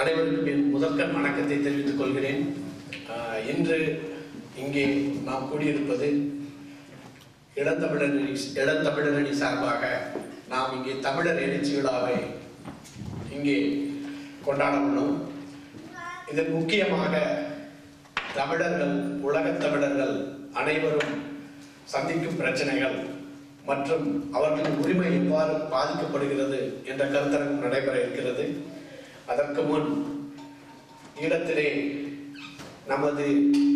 அனைவருக்கும் என் முதற்கண் வணக்கத்தை தெரிவித்துக் கொள்கிறேன். இன்று இங்கே நாம் கூடியிருப்பது இளந்தமிழரணி இளந்தமிழரணி சார்பாக நாம் இங்கே தமிழர் எழுச்சி விழாவை இங்கே கொண்டாட உள்ளோம் இதன் முக்கியமாக தமிழர்கள் உலகத் தமிழர்கள் அனைவரும் சந்திக்கும் பிரச்சனைகள் மற்றும் அவர்களின் உரிமை எவ்வாறு பாதிக்கப்படுகிறது என்ற கருத்தரங்கம் நடைபெற இருக்கிறது. அதற்கு முன் ஈழத்திலே நமது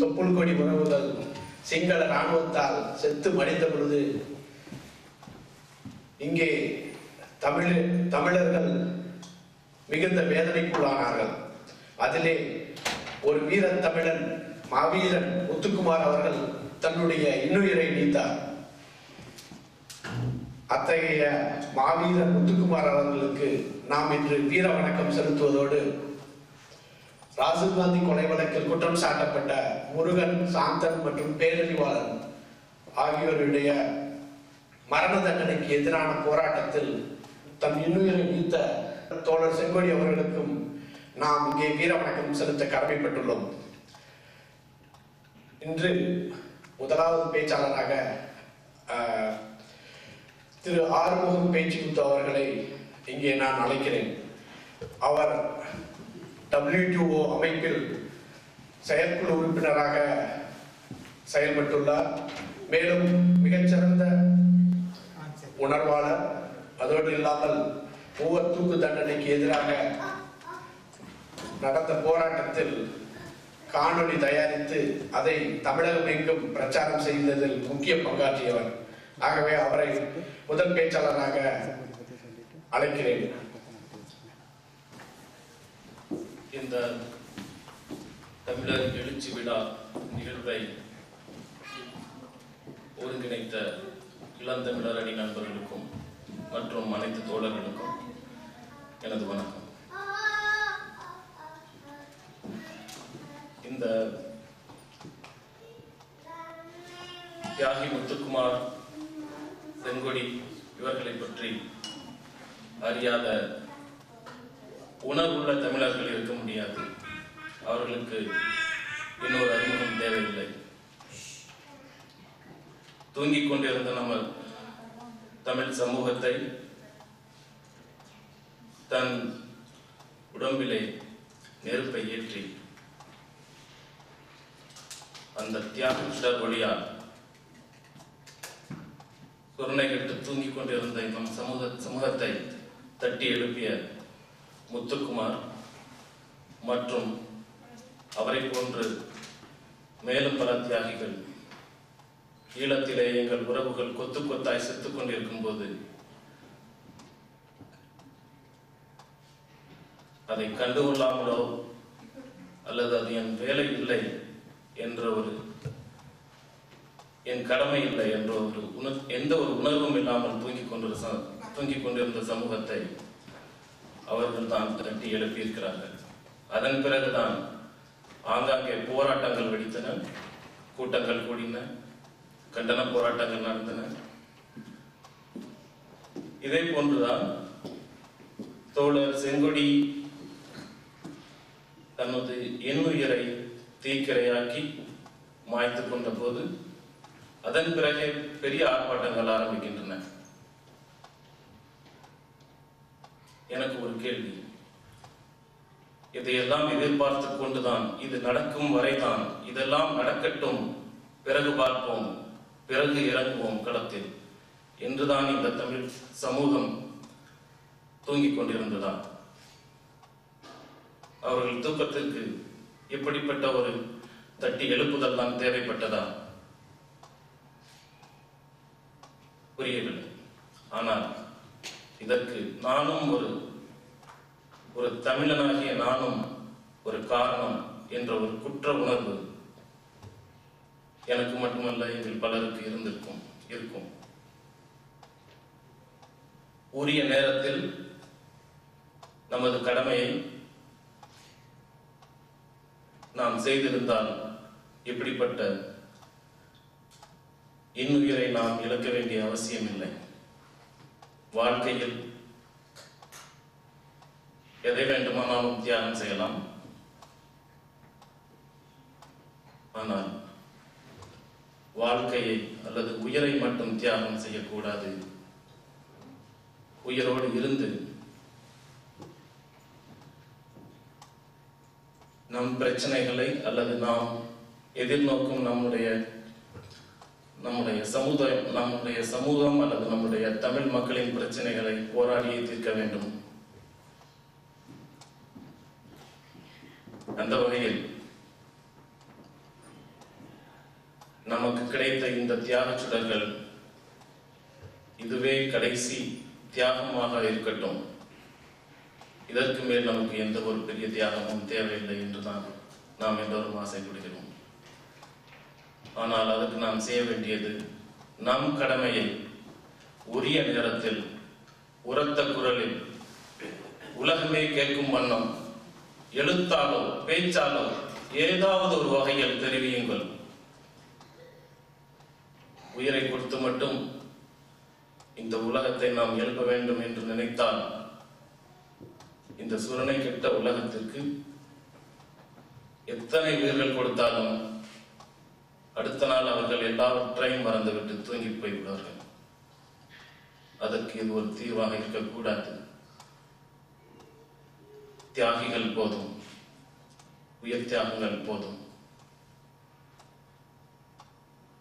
தொப்புள் கொடி உறவுகள் சிங்கள இராணுவத்தால் செத்து மடிந்த பொழுது இங்கே தமிழ் தமிழர்கள் மிகுந்த வேதனைக்குள்ளானார்கள் அதிலே ஒரு வீரத் தமிழன் மாவீரன் முத்துக்குமார் அவர்கள் தன்னுடைய இன்னுயிரை நீத்தார். அத்தகைய மாவீர முத்துக்குமார் அவர்களுக்கு நாம் இன்று வீர வணக்கம் செலுத்துவதோடு ராஜீவ் காந்தி கொலை வழக்கில் குற்றம் சாட்டப்பட்ட முருகன் சாந்தன் மற்றும் பேரறிவாளன் ஆகியோருடைய மரண தண்டனைக்கு எதிரான போராட்டத்தில் தம் இன்னுயிரை நீத்த தோழர் செங்கோடி அவர்களுக்கும் நாம் இங்கே வீர வணக்கம் செலுத்த கடமைப்பட்டுள்ளோம். இன்று முதலாவது பேச்சாளராக திரு ஆறுமுகம் பேச்சுமுத்து அவர்களை இங்கே நான் அழைக்கிறேன். அவர் டபிள்யூடிஓ அமைப்பில் செயற்குழு உறுப்பினராக செயல்பட்டுள்ளார். மேலும் மிகச்சிறந்த உணர்வாளர் அதோடு இல்லாமல் மூவர் தூக்கு தண்டனைக்கு எதிராக நடந்த போராட்டத்தில் காணொளி தயாரித்து அதை தமிழகம் எங்கும் பிரச்சாரம் செய்ததில் முக்கிய பங்காற்றியவர். ஆகவே அவரை முதல் பேச்சாளராக அழைக்கிறேன். இந்த தமிழர் எழுச்சி விழா நிகழ்வை ஒருங்கிணைத்த இளந்தமிழர் அணி நண்பர்களுக்கும் மற்றும் அனைத்து தோழர்களுக்கும் எனது வணக்கம். இந்த தியாகி முத்துக்குமார் செங்கொடி இவர்களை பற்றி அறியாத உணர்வுள்ள தமிழர்கள் இருக்க முடியாது. அவர்களுக்கு இன்னொரு அறிமுகம் தேவையில்லை. தூங்கிக் கொண்டிருந்த நம்ம தமிழ் சமூகத்தை தன் உடம்பிலே நெருப்பை ஏற்றி அந்த தியாக சுடர் வழியால் குருணைகிட்டு தூங்கிக் கொண்டிருந்த நம் சமூக சமூகத்தை தட்டி எழுப்பிய முத்துக்குமார் மற்றும் அவரை போன்று மேலும் பல தியாகிகள் ஈழத்திலே எங்கள் உறவுகள் கொத்து கொத்தாய் செத்துக் கொண்டிருக்கும் போது அதை கண்டுகொள்ளாமலோ அல்லது அது என் வேலை இல்லை என்ற ஒரு என் கடமை இல்லை என்ற ஒரு உணர் எந்த ஒரு உணர்வும் இல்லாமல் தூங்கிக் கொண்டிருந்த தூங்கிக் கொண்டிருந்த சமூகத்தை அவர்கள் தான் தட்டி எழுப்பியிருக்கிறார்கள். அதன் பிறகுதான் ஆங்காங்கே போராட்டங்கள் வெடித்தன கூட்டங்கள் கூடின கண்டன போராட்டங்கள் நடந்தன. இதே போன்றுதான் தோழர் செங்கொடி தனது எண்ணுயிரை தீக்கிரையாக்கி மாய்த்து கொண்ட போது அதன் பிறகே பெரிய ஆர்ப்பாட்டங்கள் ஆரம்பிக்கின்றன. எனக்கு ஒரு கேள்வி. இதையெல்லாம் எதிர்பார்த்து கொண்டுதான் இது நடக்கும் வரைதான் இதெல்லாம் நடக்கட்டும். பிறகு பார்ப்போம். பிறகு இறங்குவோம் களத்தில். என்றுதான் இந்த தமிழ் சமூகம் தூங்கிக் கொண்டிருந்ததா? அவர்கள் தூக்கத்திற்கு இப்படிப்பட்ட ஒரு தட்டி எழுப்புதல் தான் தேவைப்பட்டதா? புரியவில்லை. ஆனால் இதற்கு நானும் ஒரு ஒரு தமிழனாகிய நானும் ஒரு காரணம் என்ற ஒரு குற்ற உணர்வு எனக்கு மட்டுமல்ல எங்கள் பலருக்கு இருந்திருக்கும் இருக்கும். உரிய நேரத்தில் நமது கடமையை நாம் செய்திருந்தால் இப்படிப்பட்ட இன்னுயிரை நாம் இழக்க வேண்டிய அவசியம் இல்லை வாழ்க்கையில் எதை வேண்டுமானாலும் தியாகம் செய்யலாம். ஆனால் வாழ்க்கையை அல்லது உயிரை மட்டும் தியாகம் செய்யக்கூடாது. உயிரோடு இருந்து நம் பிரச்சனைகளை அல்லது நாம் எதிர்நோக்கும் நம்முடைய நம்முடைய சமுதாயம் நம்முடைய சமூகம் அல்லது நம்முடைய தமிழ் மக்களின் பிரச்சனைகளை போராடியே தீர்க்க வேண்டும். அந்த வகையில் நமக்கு கிடைத்த இந்த தியாகச் சுடர்கள் இதுவே கடைசி தியாகமாக இருக்கட்டும். இதற்கு மேல் நமக்கு எந்த ஒரு பெரிய தியாகமும் தேவையில்லை என்றுதான் நாம் எல்லோரும் ஆசைப்படுகிறோம். ஆனால் அதற்கு நாம் செய்ய வேண்டியது நம் கடமையை உரிய நேரத்தில் உரத்த குரலில் உலகமே கேட்கும் வண்ணம் எழுத்தாலோ பேச்சாலோ ஏதாவது ஒரு வகையில் தெரிவியுங்கள். உயிரை கொடுத்து மட்டும் இந்த உலகத்தை நாம் எழுப்ப வேண்டும் என்று நினைத்தால் இந்த சுரணை கெட்ட உலகத்திற்கு எத்தனை உயிர்கள் கொடுத்தாலும் அடுத்த நாள் அவர்கள் எல்லாவற்றையும் மறந்துவிட்டு தூங்கி போய்விடுவார்கள். அதற்கு இது ஒரு தீர்வாக இருக்கக்கூடாது. தியாகிகள் போதும். உயர் தியாகங்கள் போதும்.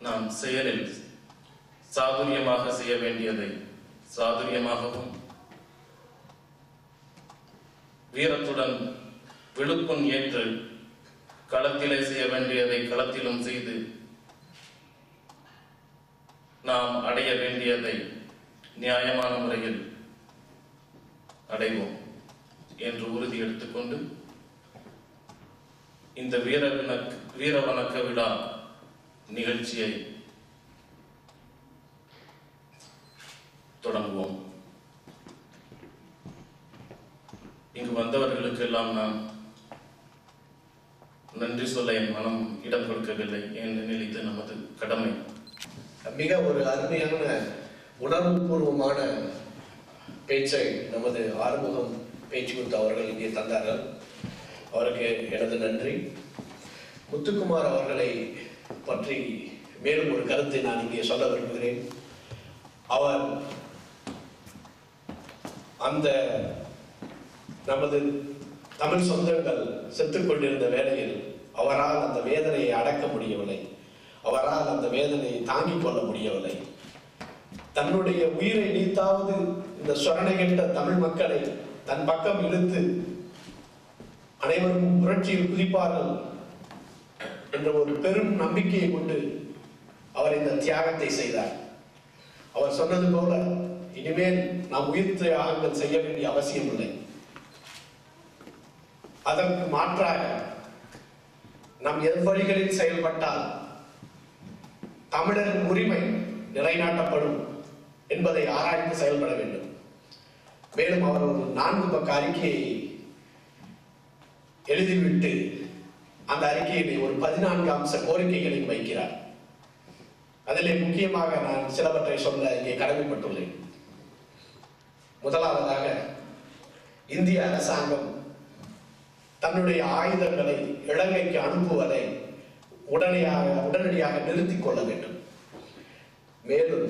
நாம் செயலில் சாதுரியமாக செய்ய வேண்டியதை சாதுரியமாகவும் வீரத்துடன் விழுப்புண் ஏற்று களத்திலே செய்ய வேண்டியதை களத்திலும் செய்து நாம் அடைய வேண்டியதை நியாயமான முறையில் அடைவோம். என்று உறுதி எடுத்துக்கொண்டு இந்த வீர விணக் வீர வணக்க விழா நிகழ்ச்சியை தொடங்குவோம். இங்கு வந்தவர்களுக்கு எல்லாம் நான் நன்றி சொல்ல என் மனம் இடம் கொடுக்கவில்லை ஏனெனில் இது நமது கடமை. மிக ஒரு அருமையான உணர்வுபூர்வமான பேச்சை நமது ஆறுமுகம் பேச்சு கொடுத்த அவர்கள் இங்கே தந்தார்கள். அவருக்கு எனது நன்றி. முத்துக்குமார் அவர்களை பற்றி மேலும் ஒரு கருத்தை நான் இங்கே சொல்ல விரும்புகிறேன். அவர் அந்த நமது தமிழ் சொந்தங்கள் செத்துக்கொண்டிருந்த வேளையில் அவரால் அந்த வேதனையை அடக்க முடியவில்லை. அவரால் அந்த வேதனையை தாங்கிக் கொள்ள முடியவில்லை. தன்னுடைய உயிரை நீத்தாவது இந்த சொரணைகெட்ட தமிழ் மக்களை தன் பக்கம் இழுத்து அனைவரும் புரட்சியில் குதிப்பார்கள் என்ற ஒரு பெரும் நம்பிக்கையை கொண்டு அவர் இந்த தியாகத்தை செய்தார். அவர் சொன்னது போல இனிமேல் நாம் உயிர் தியாகங்கள் செய்ய வேண்டிய அவசியம் இல்லை அதற்கு மாற்றாக நம் எவ்வழிகளில் செயல்பட்டால் தமிழரின் உரிமை நிலைநாட்டப்படும் என்பதை ஆராய்ந்து செயல்பட வேண்டும். மேலும் அவர் ஒரு நான்கு பக்க அறிக்கையை எழுதிவிட்டு அந்த அறிக்கையிலே ஒரு பதினான்கு அம்ச கோரிக்கைகளை வைக்கிறார். அதிலே முக்கியமாக நான் சிலவற்றை சொல்ல இங்கே கடமைப்பட்டுள்ளேன். முதலாவதாக இந்திய அரசாங்கம் தன்னுடைய ஆயுதங்களை இலங்கைக்கு அனுப்புவதை உடனடியாக உடனடியாக நிறுத்திக் கொள்ள வேண்டும். மேலும்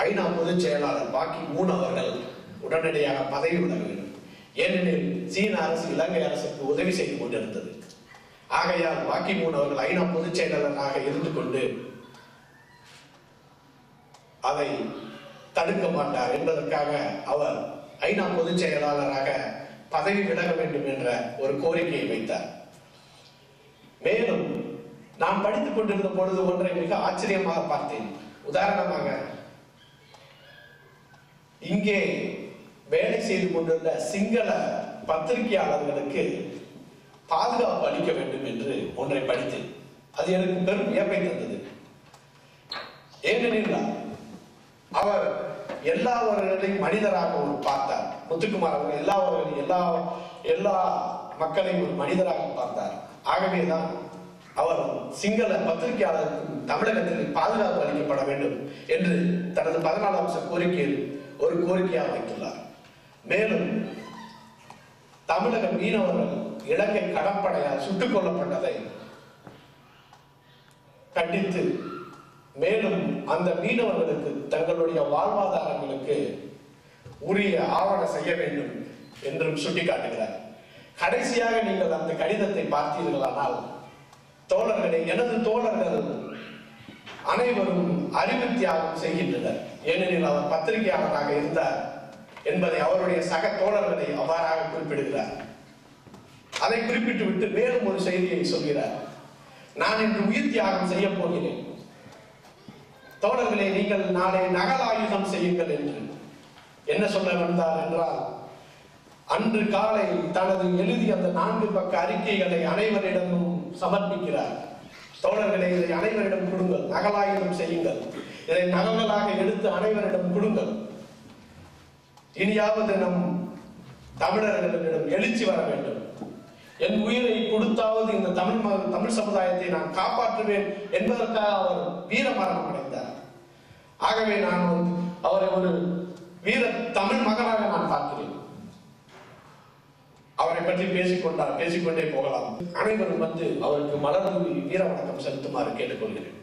ஐநா பொதுச் செயலாளர் பாக்கி மூன் அவர்கள் உடனடியாக பதவி விட வேண்டும். ஏனெனில் சீன அரசு இலங்கை அரசுக்கு உதவி செய்து கொண்டிருந்தது. ஆகையால் பாக்கி மூன் அவர்கள் ஐநா பொதுச் செயலாளராக இருந்து கொண்டு அதை தடுக்க மாட்டார் என்பதற்காக அவர் ஐநா பொதுச் செயலாளராக பதவி விலக வேண்டும் என்ற ஒரு கோரிக்கையை வைத்தார். மேலும் நான் படித்துக் கொண்டிருந்த பொழுது ஒன்றை மிக ஆச்சரியமாக பார்த்தேன். உதாரணமாக இங்கே வேலை செய்து கொண்டிருந்த சிங்கள பத்திரிகையாளர்களுக்கு பாதுகாப்பு அளிக்க வேண்டும் என்று ஒன்றை படித்தேன். அது எனக்கு பெரும் வியப்பை தந்தது. ஏனெனில் அவர் எல்லாவர்களையும் மனிதராக ஒரு பார்த்தார். முத்துக்குமார் அவர்கள் எல்லாவர்களையும் எல்லா எல்லா மக்களையும் ஒரு மனிதராக பார்த்தார். ஆகவேதான் அவர் சிங்கள பத்திரிகையாளருக்கும் தமிழகத்தில் பாதுகாப்பு அளிக்கப்பட வேண்டும் என்று தனது பதினாலாம் அம்ச கோரிக்கையில் ஒரு கோரிக்கையாக வைத்துள்ளார். மேலும் தமிழக மீனவர்கள் இலங்கை கடற்படையால் சுட்டுக் கொல்லப்பட்டதை கண்டித்து மேலும் அந்த மீனவர்களுக்கு தங்களுடைய வாழ்வாதாரங்களுக்கு உரிய ஆவணம் செய்ய வேண்டும் என்றும் சுட்டிக்காட்டுகிறார். கடைசியாக நீங்கள் அந்த கடிதத்தை பார்த்தீர்களானால் தோழர்களே எனது தோழர்கள் அனைவரும் அறிவு தியாகம் செய்கின்றனர். ஏனெனில் அவர் பத்திரிகையாளராக இருந்தார் என்பதை அவருடைய சக தோழர்களை அவ்வாறாக குறிப்பிடுகிறார். அதை குறிப்பிட்டு விட்டு மேலும் ஒரு செய்தியை சொல்கிறார். நான் இன்று உயிர் தியாகம் செய்ய போகிறேன். தோழர்களே நீங்கள் நாளை நகலாயுதம் செய்யுங்கள் என்று. என்ன சொல்ல வந்தார் என்றால் அன்று காலை தனது எழுதிய அந்த நான்கு பக்க அறிக்கைகளை அனைவரிடமும் சமர்ப்பிக்கிறார். தோழர்களே இதை அனைவரிடம் கொடுங்கள். நகலாயுதம் செய்யுங்கள். இதை நகங்களாக எடுத்து அனைவரிடம் கொடுங்கள். இனியாவது நம் தமிழர்களிடம் எழுச்சி வர வேண்டும். என் உயிரை கொடுத்தாவது இந்த தமிழ் தமிழ் சமுதாயத்தை நான் காப்பாற்றுவேன் என்பதற்காக அவர் வீர மரணம் அடைந்தார். ஆகவே நான் வந்து அவரை ஒரு வீர தமிழ் மகனாக நான் பார்க்கிறேன். அவரை பற்றி பேசிக்கொண்டார் பேசிக்கொண்டே போகலாம். அனைவரும் வந்து அவருக்கு மலர் வீர வணக்கம் செலுத்துமாறு கேட்டுக்கொள்கிறேன்.